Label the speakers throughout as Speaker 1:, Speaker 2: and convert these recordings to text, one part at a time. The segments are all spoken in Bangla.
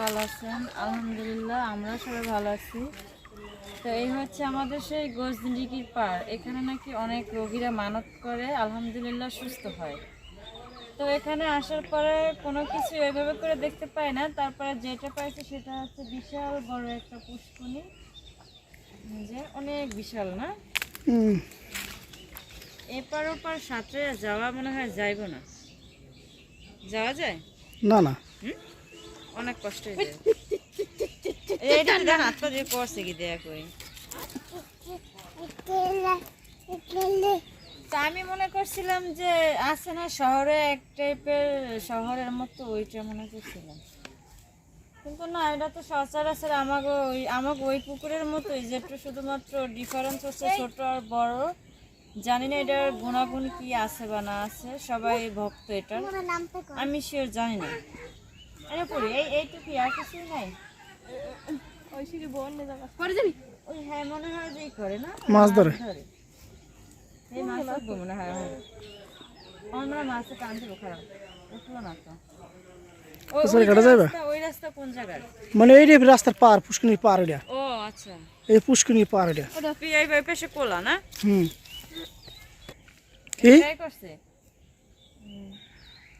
Speaker 1: ভালো আছেন? আলহামদুলিল্লাহ আমরা সবাই ভালো আছি। তো এই হচ্ছে আমাদের সেই গোজদিঘির পার এখানে নাকি অনেক রোগীরা মানত করে আলহামদুলিল্লাহ সুস্থ হয়। তো এখানে আসার পরে কোনো কিছু এভাবে করে দেখতে পাই না। তারপরে যেটা পাইছে সেটা হচ্ছে বিশাল বড় একটা পুষ্কুনি যে অনেক বিশাল না? এপার ওপার সাঁতরে যাওয়া মনে হয় যাইব না। যাওয়া যায়?
Speaker 2: না না।
Speaker 1: অনেক কষ্ট হয়ে যায়। দেখ হাত পা দিয়ে করছে কি দেয়া কই? তা আমি মনে করছিলাম যে আছে না শহরে এক টাইপের শহরের মতো ওইটা মনে করছিলাম। কিন্তু না এটা তো সচরাচর আমাকে ওই আমাকে ওই পুকুরের মতোই যে একটু শুধুমাত্র ডিফারেন্স হচ্ছে ছোট আর বড়। জানি না এটার গুণাগুণ কি আছে বা না আছে সবাই ভক্ত এটার। আমি শিওর জানি না। আরে পড়ি এই এইটুকু আর কিছুই নাই।
Speaker 3: ওই সিঁড়ি বোন নিয়ে যাবা। করে যাবি?
Speaker 1: ওই হ্যাঁ মনে হয় যে করে না?
Speaker 2: মাছ ধরে।
Speaker 1: এই মাছ ধরবো মনে হয় হ্যাঁ। আমার মনে হয় মাছের খারাপ। উঠল না তো। কোন
Speaker 2: মানে এই রাস্তার পার পুষ্কনির পার এটা।
Speaker 1: ও আচ্ছা।
Speaker 2: এই পুষ্কনির পার এটা।
Speaker 1: ওটা পিআই বাই কোলা না?
Speaker 2: হুম। কি?
Speaker 1: করছে।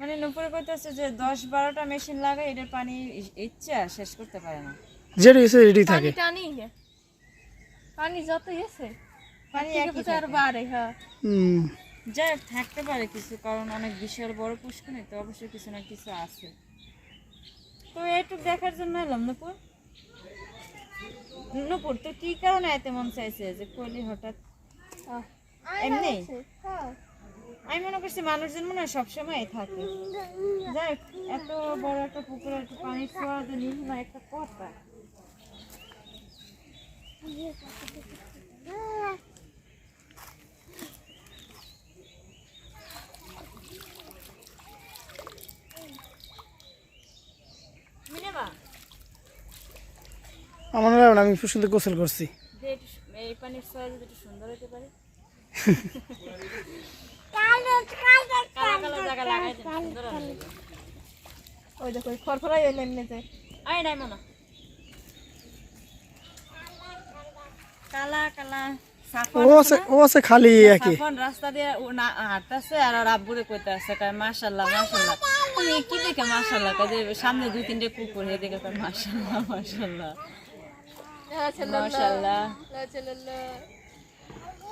Speaker 1: মানে নুপুরে কইতেছে যে দশ বারোটা মেশিন লাগাই এটার পানি ইচ্ছা শেষ করতে পারে না।
Speaker 2: যেটা এসে রেডি থাকে।
Speaker 3: পানি পানি যত গেছে
Speaker 1: পানি
Speaker 3: আর বাড়ে হ্যাঁ।
Speaker 2: হুম।
Speaker 1: যাই থাকতে পারে কিছু কারণ অনেক বিশাল বড় পুষ্কনি তো অবশ্যই কিছু না কিছু আছে। তো এইটুক দেখার জন্য এলাম নুপুর। নুপুর তো কি কারণে এত মন চাইছে যে কইলি হঠাৎ এমনি?
Speaker 3: হ্যাঁ।
Speaker 1: আমি মনে করছি মানুষজন মনে হয় সবসময় থাকে। যাই এত বড় একটা পুকুরে একটু পানি ছোঁয়া দিলি না একটা কথা।
Speaker 2: আমার না, আমি সুন্দর গোসল করছি।
Speaker 1: এই পানির ছোঁয়া যদি সুন্দর হতে পারে।
Speaker 3: ওই দেখো ওই নেমে যায়
Speaker 1: আয় নাই মনে কালা কালা
Speaker 2: ও আছে খালি একই।
Speaker 1: সাফন রাস্তা দিয়ে হাঁটতেছে আর আব্বুরে কইতে আছে কয় মাশাআল্লাহ। মাশাআল্লাহ। তুমি কি দেখে কয় সামনে দুই তিনটে কুকুর হে দেখে কয়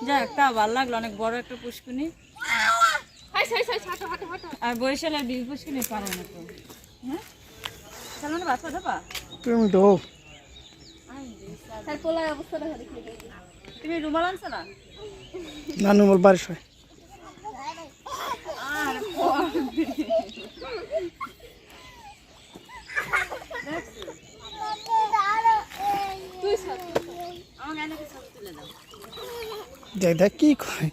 Speaker 1: যাক তা ভালো লাগল অনেক বড় একটা পুষ্কুনি আর বরিশালের বিল পুষ্কুনি পারে না তো। হ্যাঁ? বাচ্চা দেবা
Speaker 2: তুমি তো
Speaker 3: তার পোলার অবস্থাটা দেখি
Speaker 1: তুমি রুমাল আনছো না?
Speaker 2: নানু মোর বারিশ হয়
Speaker 1: আর
Speaker 3: তুই সব।
Speaker 1: আমার গানে কিছু তুলে দাও।
Speaker 2: দেখ দেখ কি কয়।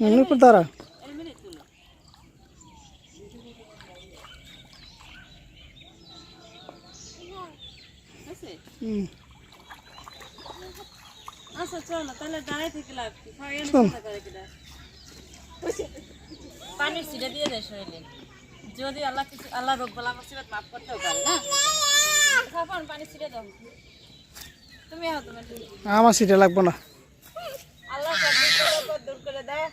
Speaker 2: মনে? হুম।
Speaker 1: আচ্ছা চলো তাহলে দাঁড়াই থেকে লাভ কি? খাওয়াই এনে
Speaker 2: চল।
Speaker 1: চিন্তা করে কিনা? পানির ছিটে দিয়ে দেয় শরীরে। যদি আল্লাহ কিছু আল্লাহ রোগ বলা মুসিবত মাফ করতেও পারে না? খাবার পানি ছিটে দাও। তুমি তুমি
Speaker 2: আমার সিটে লাগবো না।
Speaker 1: আল্লাহ দূর করে দেয়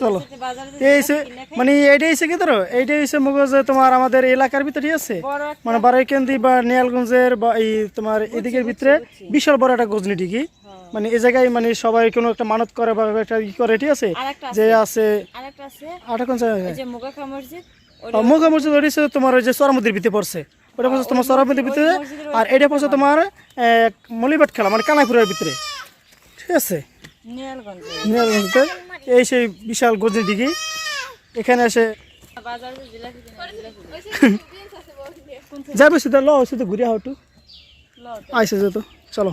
Speaker 2: চলো। এই
Speaker 1: খাই,
Speaker 2: মানে এইটাই হচ্ছে কি ধরো? এইটাই হচ্ছে মগজ তোমার আমাদের এলাকার ভিতরে আছে? মানে বারাইকেন্দি বা নিয়ালগঞ্জের বা এই তোমার এদিকের ভিতরে বিশাল বড় একটা গজনি ঠিকই। মানে এই জায়গায় মানে সবাই কোনো একটা মানত করে বা একটা ই করে ঠিক আছে? যে
Speaker 1: আছে। আরেকটা আছে।
Speaker 2: আটা কোন জায়গায় মোগা মসজিদ ওটা তোমার ওই যে সরামুদ্দির ভিতরে পড়ছে। ওটা পড়ছে তোমার সরাবিন্দির ভিতরে আর এটা পড়ছে তোমার মলিবাট খেলা মানে কানাইপুরের ভিতরে। ঠিক আছে? এই সেই বিশাল গজি দিঘি। এখানে এসে যাবে শুধু ল শুধু ঘুরে হাওটু। আইসে যেত চলো।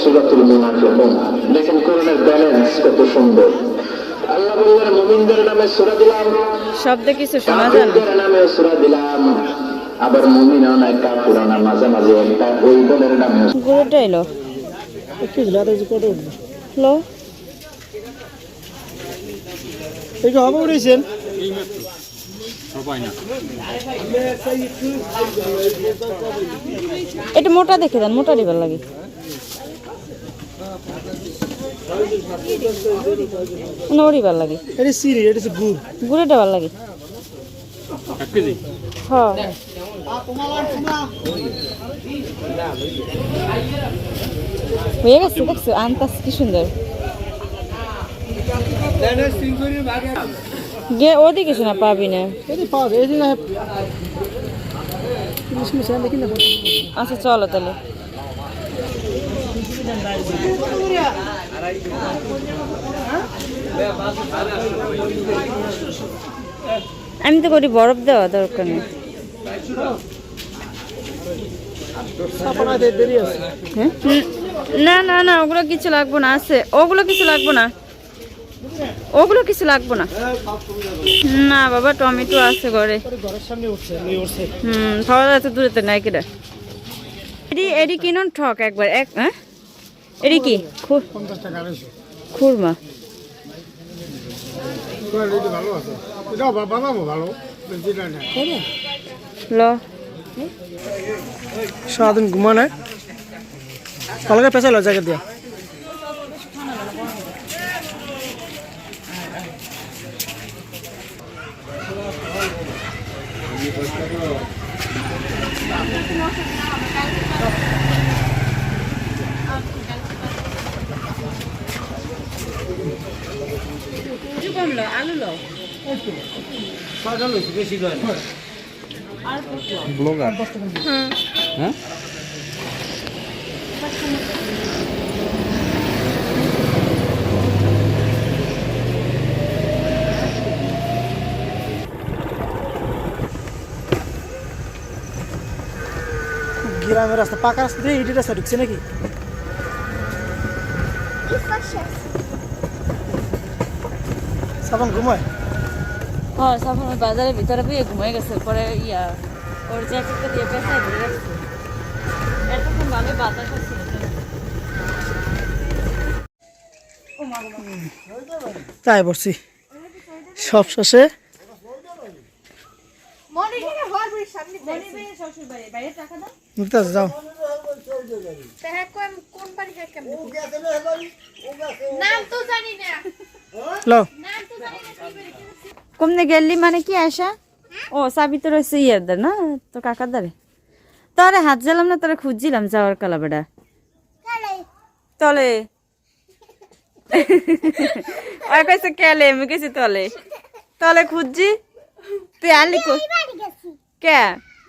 Speaker 4: সুরাতুল মুনাফিকুন। দেখেন কোরআনের ব্যালেন্স কত সুন্দর। আল্লাহ বললেন মুমিনদের নামে সূরা দিলাম।
Speaker 1: শব্দ কিছু শোনা যায় না।
Speaker 4: কাফিরদের নামে সূরা দিলাম। আবার মুমিনও নাই কাফিরও না মাঝে মাঝে একটা ওই দলের নামে
Speaker 1: গরুটা এলো। লো।
Speaker 2: এই যে হবে
Speaker 1: এটা মোটা দেখে দেন মোটা দিবার লাগে। না ওরিবার লাগে।
Speaker 2: এটা সিঁড়ি এটা গুড়।
Speaker 1: গুড়ে দেবার লাগে। হ্যাঁ। হয়ে গেছে দেখছ আনতাস কি সুন্দর। গে ওদিকে শোনা পাবি না। আচ্ছা চলো তাহলে। আমি তো করি, বরফ দেওয়া দরকার নেই। হ্যাঁ? না না না, ওগুলো কিছু লাগবো না, আছে। ওগুলো কিছু লাগবো না। ওগুলো কিছু লাগবো না। না, বাবা, টমেটো আছে ঘরে। হুম, খাওয়া দাওয়া তো দূরেতে নাই কেটা এডি এডি কিনুন ঠক একবার, এক হ্যাঁ? এডি কি? খুরমা।
Speaker 2: সারাদিন ঘুমানে কলকে পেঁচাইলো জায়গা দিয়া।
Speaker 1: কিছু কম লো আলু লো
Speaker 2: গ্রামের রাস্তা পাকা রাস্তা দিয়ে ইটের রাস্তা ঢুকছে নাকি? সাবান ঘুমায়?
Speaker 1: হ্যাঁ ওই বাজারের ভিতরে বিয়ে ঘুমাই গেছে। পরে ইয়া ওর জ্যাকেটটা দিয়ে রাখছে। এতক্ষণ ভালো বাতাস হচ্ছিল
Speaker 2: তাই বলছি। সব শেষে যাও।
Speaker 3: নাম তো জানি না।
Speaker 2: লো।
Speaker 3: নাম তো জানি না কি বাড়ি
Speaker 1: কমনে গেলি মানে কি আয়সা ও চাবি তো রয়েছে ইয়ের না? তো কাকার দ্বারে তোরে হাত জ্বালাম না তোরে খুঁজছিলাম যাওয়ার কালা বেড়া। তলে। ওই কইছে কেলে? আমি কইছি তলে। তলে খুঁজছি। তুই আলি কো কে?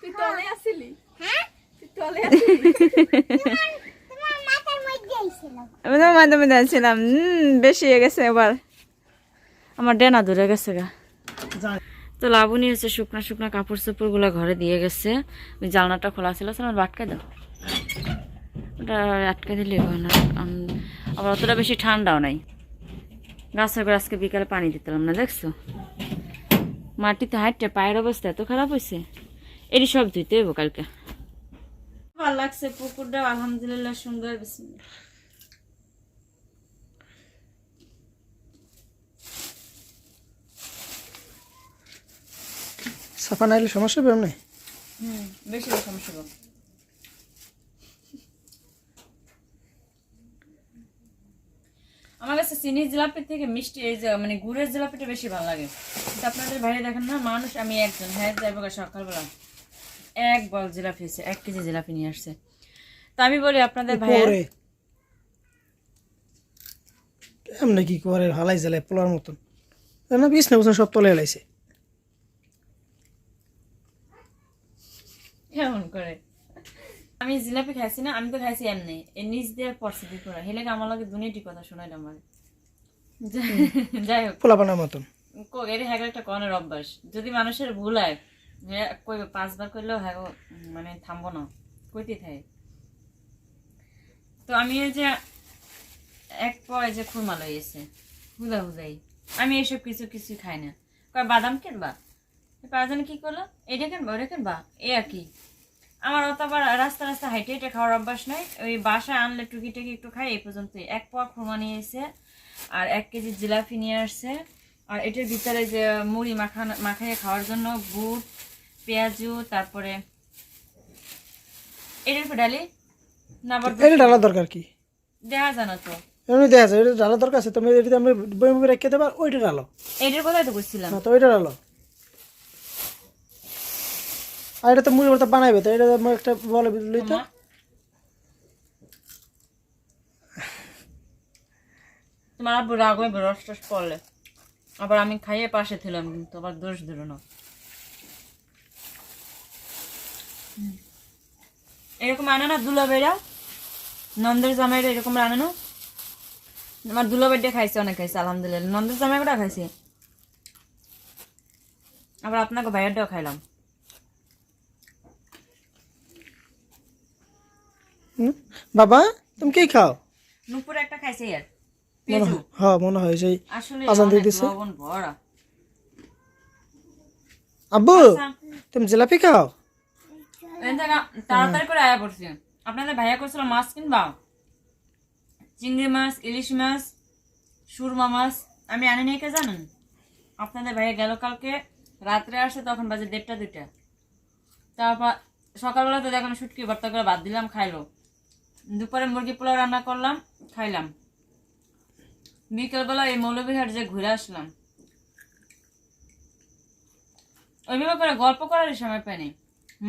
Speaker 3: তুই তলে আসিলি? হ্যাঁ? তুই তলে আসিলি?
Speaker 1: আমি তো মাঝে মাঝে আছিলাম বেশি হয়ে গেছে এবার। আমার ডেনা ধরে গেছে গা। তো লাবণী হচ্ছে শুকনো শুকনো কাপড় চোপড়গুলো ঘরে দিয়ে গেছে। ওই জানলাটা খোলা ছিল আমার বাটকা দাও। ওটা আটকে দিলে না আবার অতটা বেশি ঠান্ডাও নাই। গাছের করে আজকে বিকালে পানি দিতাম না দেখছ? মাটিতে হাঁটতে পায়ের অবস্থা এত খারাপ হয়েছে এটি সব ধুইতে হইব কালকে। ভালো লাগছে পুকুরটা আলহামদুলিল্লাহ সুন্দর।
Speaker 2: সাফা নাইলে সমস্যা হবে এমনি?
Speaker 1: বেশি সমস্যা হবে। আমার কাছে চিনির জিলাপির থেকে মিষ্টি এই যে মানে গুড়ের জিলাপিটা বেশি ভালো লাগে। কিন্তু আপনাদের বাইরে দেখেন না মানুষ আমি একজন হ্যাঁ যাইব সকালবেলা এক বল জিলাপি হয়েছে এক কেজি জিলাপি নিয়ে আসছে। তো আমি বলি আপনাদের ভাই
Speaker 2: পরে এমনি কি করে হালাই জ্বালায় পোলার মতন। না বিছনা বুছনা সব তলে হেলাইছে
Speaker 1: কেমন করে আমি জিলাপি খাইছি না আমি তো খাইছি এমনি। এর নিচ দিয়ে পড়ছে করে হেলে আমার লাগে দুনিয়াটি কথা শোনাই আমার। যাই হোক।
Speaker 2: পোলাপানের মতন।
Speaker 1: এর হ্যাঁ একটা কনের অভ্যাস। যদি মানুষের ভুল হয় কইবে পাঁচবার করলেও হ্যাঁ মানে থামবো না। কইতে থাকে। তো আমি এই যে এক পয় যে খুরমা লইয়েছে হুদা হুদাই। আমি এসব কিছু কিছু খাই না। কয় বাদাম কিনবা? পাঁচজন কি করল? এটা কিনবা ওটা কিনবা? এ আর কি। আমার অত আবার রাস্তা রাস্তা হাইটে হেঁটে খাওয়ার অভ্যাস নাই। ওই বাসায় আনলে টুকি টুকি একটু খাই এই পর্যন্ত এক পোয়া খুরমা নিয়ে এসে আর এক কেজি জিলাপি নিয়ে আসছে। আর এটার ভিতরে যে মুড়ি মাখানো মাখাইয়ে খাওয়ার জন্য বুট পেঁয়াজু তারপরে এটার উপর ডালি? না আবার
Speaker 2: এটা দরকার কি?
Speaker 1: দেখা জানো তো।
Speaker 2: এমনি দেখা যায় এটা ডালার দরকার আছে তুমি এটা আমি বই রেখে দেবার ওইটা ডালো।
Speaker 1: এটার কথাই তো বুঝছিলাম
Speaker 2: তো ওইটা ডালো। আর এটা তো মুড়ি ভর্তা বানাইবে, তো এটা একটা বলে বুঝলি তো।
Speaker 1: তোমার? আব্বু রাগ হইবে রস টস পড়লে। আবার আমি খাইয়ে পাশে ছিলাম কিন্তু, আবার দোষ দিল না। এরকম আনে না দুলাবেরা নন্দের জামাইরা এরকম রানে না? আমার দুলাবেরটা খাইছে, অনেক খাইছে, আলহামদুলিল্লাহ। নন্দের জামাইটা খাইছে। আবার আপনাকে ভাইয়ারটাও খাইলাম।
Speaker 2: বাবা তুমি কি খাও?
Speaker 1: নুপুর একটা খাইছে পেঁয়াজু
Speaker 2: হয় হ্যাঁ মনে হয় সেই আজান দিয়ে দিছে? আব্বু
Speaker 1: আচ্ছা,
Speaker 2: তুমি জিলাপি খাও?
Speaker 1: তাড়াতাড়ি করে আয়া পড়ছি। আপনাদের ভাইয়া করছিল মাছ কিনবা চিংড়ি মাছ ইলিশ মাছ সুরমা মাছ আমি আনি নাই কে জানেন? আপনাদের ভাইয়া গেল কালকে রাত্রে আসে তখন বাজে দেড়টা দুইটা। তারপর সকালবেলা তো দেখেন শুটকি ভর্তা করে বাদ দিলাম খাইলো। দুপুরে মুরগি পোলাও রান্না করলাম খাইলাম। বিকেলবেলা এই মৌলভীহাট যে ঘুরে আসলাম। ওইভাবে করে গল্প করার সময় পাইনি।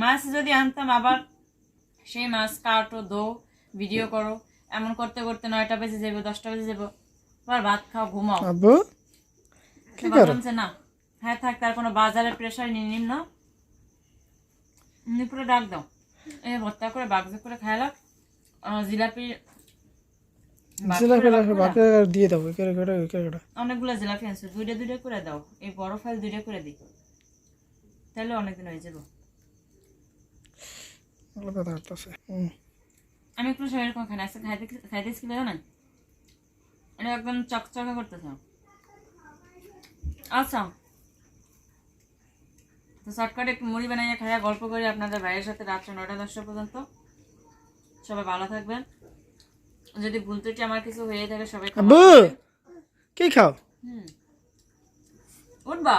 Speaker 1: মাছ যদি আনতাম আবার সেই মাছ কাটো দো ভিডিও করো এমন করতে করতে নয়টা বেজে যাব দশটা বেজে যাব আবার ভাত খাও ঘুমাও। না হ্যাঁ থাক তার কোনো বাজারের প্রেশার নিয়ে নিম না পুরো ডাক দাও। এই ভর্তা করে বাগজে করে খাইলাম। জিলাপি
Speaker 2: জিলাপি
Speaker 1: করে বাগ
Speaker 2: লাগবে
Speaker 1: করে
Speaker 2: বাকি দিয়ে দেবো কেটে কেটে কেটে কেটে।
Speaker 1: অনেকগুলো জিলাপি আনছো দুইটা দুইটা করে দাও। এই বড় ফাইল দুইটা করে দিই। তাহলে অনেকদিন হয়ে যাব।
Speaker 2: ভালো কথা করতেছে হুম
Speaker 1: আমি একটু খাই না আজকে খাইতে খাইতে ছিল জানেন এটা একদম চকচকে করতেছে। আচ্ছা। তো শর্টকাটে একটু মুড়ি বানাইয়া খাইয়া গল্প করি আপনাদের ভাইয়ের সাথে রাত্রে নয়টা দশটা পর্যন্ত। সবাই ভালো থাকবেন। যদি ভুল ত্রুটি আমার কিছু হয়ে থাকে সবাই
Speaker 2: কি খাও?
Speaker 1: হুম। উঠবা।